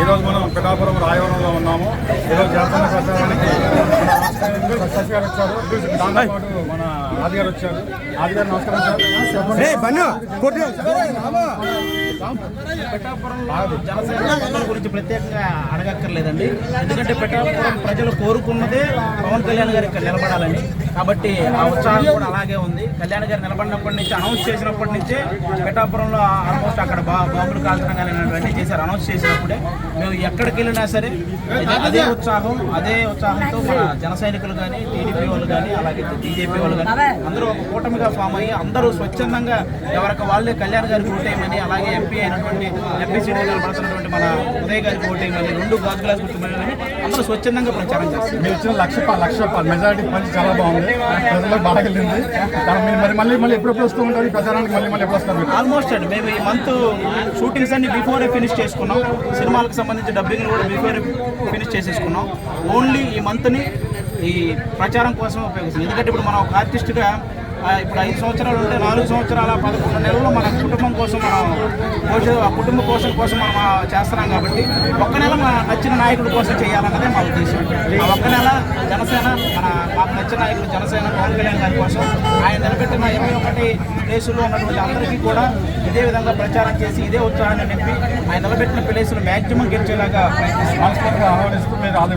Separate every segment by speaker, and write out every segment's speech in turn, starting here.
Speaker 1: ఈరోజు మనం పిఠాపురం రాయవరంలో ఉన్నాము. ఈరోజు శశి గారు వచ్చారు. మన వచ్చారు. నమస్కారం సార్.
Speaker 2: జనసేన గురించి ప్రత్యేకంగా అడగక్కర్లేదండి. ఎందుకంటే పిఠాపురం ప్రజలు కోరుకున్నదే పవన్ కళ్యాణ్ గారు ఇక్కడ నిలబడాలని కాబట్టి ఆ ఉత్సాహం కూడా అలాగే ఉంది. కళ్యాణ్ గారు నిలబడినప్పటి నుంచి అనౌన్స్ చేసినప్పటి నుంచే పిఠాపురంలో ఆల్మోస్ట్ అక్కడ బా బాంబులు కాల్చడం కానీ ఇలాంటివన్నీ చేశారు. అనౌన్స్ చేసినప్పుడే మేము ఎక్కడికి వెళ్ళినా సరే ఇది- అదే ఉత్సాహం అదే ఉత్సాహంతో మన జన సైనికులు కానీ టీడీపీ వాళ్ళు కానీ అలాగే బీజేపీ వాళ్ళు కానీ అందరూ ఒక కూటమిగా ఫామ్ అయ్యి అందరూ స్వచ్ఛందంగా ఎవరికి వాళ్ళే కళ్యాణ్ గారికి ఓటేయమని అలాగే ఎంపీ అయినటువంటి ఎంపీ సీడీ నిలబడుతున్నటువంటి మన ఉదయ్ గారికి ఓటేయమని రెండు గాజు గ్లాస్ గుర్తుమని అందరూ స్వచ్ఛందంగా ప్రచారం చేస్తారు.
Speaker 1: మీరు ఇచ్చిన లక్ష లక్ష మెజారిటీ పంచి చాలా బాగుంది. ప్రజలకు బాగా వెళ్ళింది మీరు మరి మళ్ళీ మళ్ళీ ఎప్పుడు వస్తూ ఉంటారు ప్రచారానికి? మళ్ళీ మళ్ళీ ఎప్పుడు వస్తారు
Speaker 2: ఆల్మోస్ట్ అండి. మేము ఈ మంత్ షూటింగ్స్ అన్ని బిఫోరే ఫినిష్ చేసుకున్నాం. సినిమాలకు సంబంధించి డబ్బింగ్ కూడా బిఫోరే ఫినిష్ చేసేసుకున్నాం. ఓన్లీ ఈ మంత్ని ఈ ప్రచారం కోసం ఉపయోగిస్తాం ఎందుకంటే ఇప్పుడు మనం ఒక ఆర్టిస్ట్గా ఇప్పుడు ఐదు సంవత్సరాలు ఉంటే నాలుగు సంవత్సరాల పదకొండు నెలలు మన కుటుంబం కోసం మనం పోష ఆ కుటుంబ పోషణ కోసం మనం చేస్తున్నాం కాబట్టి ఒక్క నెల మన నచ్చిన నాయకుడి కోసం చేయాలన్నదే మా ఉద్దేశం. ఆ ఒక్క నెల జనసేన మన మాకు నచ్చిన నాయకుడు జనసేన పవన్ కళ్యాణ్ గారి కోసం ఆయన నిలబెట్టిన ఇరవై ఒకటి ప్లేసుల్లో ఉన్నటువంటి అందరికీ కూడా ఇదే విధంగా ప్రచారం చేసి ఇదే ఉత్సాహాన్ని నింపి ఆయన నిలబెట్టిన ప్లేసులు మ్యాక్సిమం గెలిచేలాగా
Speaker 1: మనస్ఫూర్తిగా ఆహ్వానిస్తూ మీరు ఆల్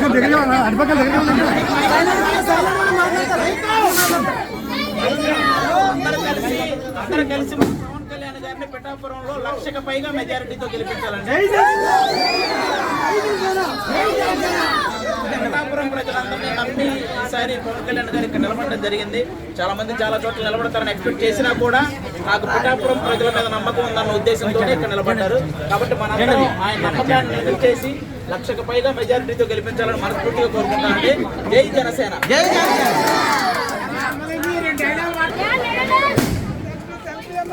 Speaker 1: ది దగ్గర చెప్తున్నారు థ్యాంక్ యూ
Speaker 2: అందరూ కలిసి గారిని పిఠాపురంలో లక్షకు పైగా మెజారిటీతో గెలిపించాలండి. పిఠాపురం ప్రజలందరినీ నమ్మి ఈసారి పవన్ కళ్యాణ్ గారు ఇక్కడ నిలబడడం జరిగింది. చాలా మంది చాలా చోట్ల నిలబడతారని ఎక్స్పెక్ట్ చేసినా కూడా నాకు పిఠాపురం ప్రజల మీద నమ్మకం ఉందన్న ఉద్దేశంతో ఇక్కడ నిలబడ్డారు. కాబట్టి మనందరం ఆయన నమ్మకాన్ని చేసి లక్షకు పైగా మెజారిటీతో గెలిపించాలని మనస్ఫూర్తిగా కోరుకుంటానండి జై జనసేన. జై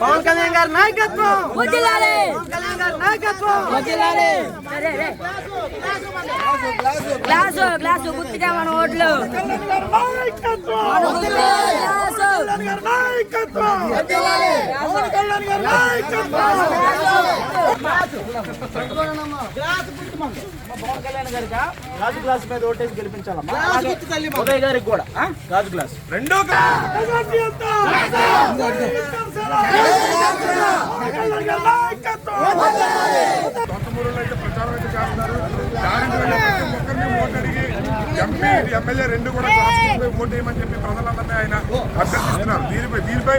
Speaker 3: పవన్ కళ్యాణ్ గారి నాయకత్వం!
Speaker 4: వదిలాలి
Speaker 3: పవన్ కళ్యాణ్ గారి నాయకత్వం!
Speaker 4: వదిలాలి గ్లాసు గ్లాసు గుర్తుగా మన ఓట్లు. మన ఓట్లు గ్లాసు
Speaker 2: పవన్ కళ్యాణ్ గారికి గాజు గ్లాస్ మీద ఓటేసి గెలిపించాలమ్మా. ఉదయ్ గారికి కూడా. ఆ? గాజు గ్లాస్.
Speaker 1: రెండో
Speaker 5: తొంతమూరులో అయితే ప్రచారం అయితే చేస్తున్నారు. దానికి వెళ్ళి ప్రతి ఒక్కరిని ఓటు అడిగి ఎంపీ ఎమ్మెల్యే రెండు కూడా ఓటు వేయమని చెప్పి ప్రజలందరినీ ఆయన అభ్యర్థిస్తున్నారు. దీనిపై దీనిపై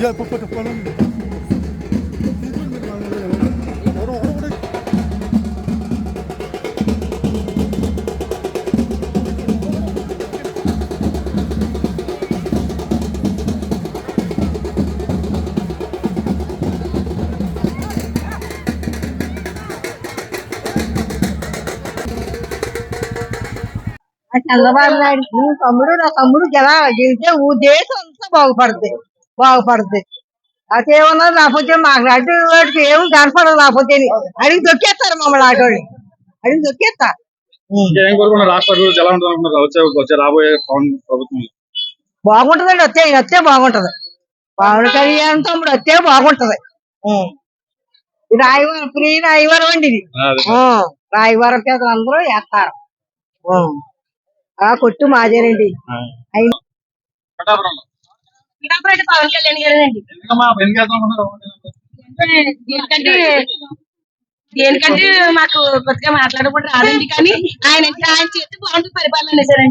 Speaker 5: Ya, por
Speaker 6: favor, Chandrababu Naidu నువ్వు తమ్ముడు నా తమ్ముడు ఎలా గెలిస్తే ఊ దేశం అంతా బాగుపడుతుంది బాగుపడుతుంది అదేమన్నా లేకపోతే మాకు అటు వాటికి ఏమి కనపడదు లేకపోతే అడిగి దొక్కేస్తారు మమ్మల్ని ఆటోని. అడిగి దొక్కేస్తారు.
Speaker 1: ఏం కోరుకున్న రాష్ట్ర అభివృద్ధి ఎలా ఉంటుంది అనుకుంటున్నారు? వచ్చే వచ్చే రాబోయే పవన్ ప్రభుత్వం.
Speaker 6: బాగుంటదండి వస్తే బాగుంటది. పవన్ కళ్యాణ్ తమ్ముడు వస్తే బాగుంటది. రాయవరం ఫ్రీ రాయవరం అండి ఇది. రాయవరం పేదలు అందరూ వేస్తారు. ఆ కొట్టు మాదేనండి. పవన్ కళ్యాణ్ గారేనండి. ఎందుకంటే దేనికంటే మాకు కొత్తగా మాట్లాడకుండా రాదండి కానీ ఆయన ఆయన చేతి బాగుంటుంది పరిపాలన
Speaker 1: అది.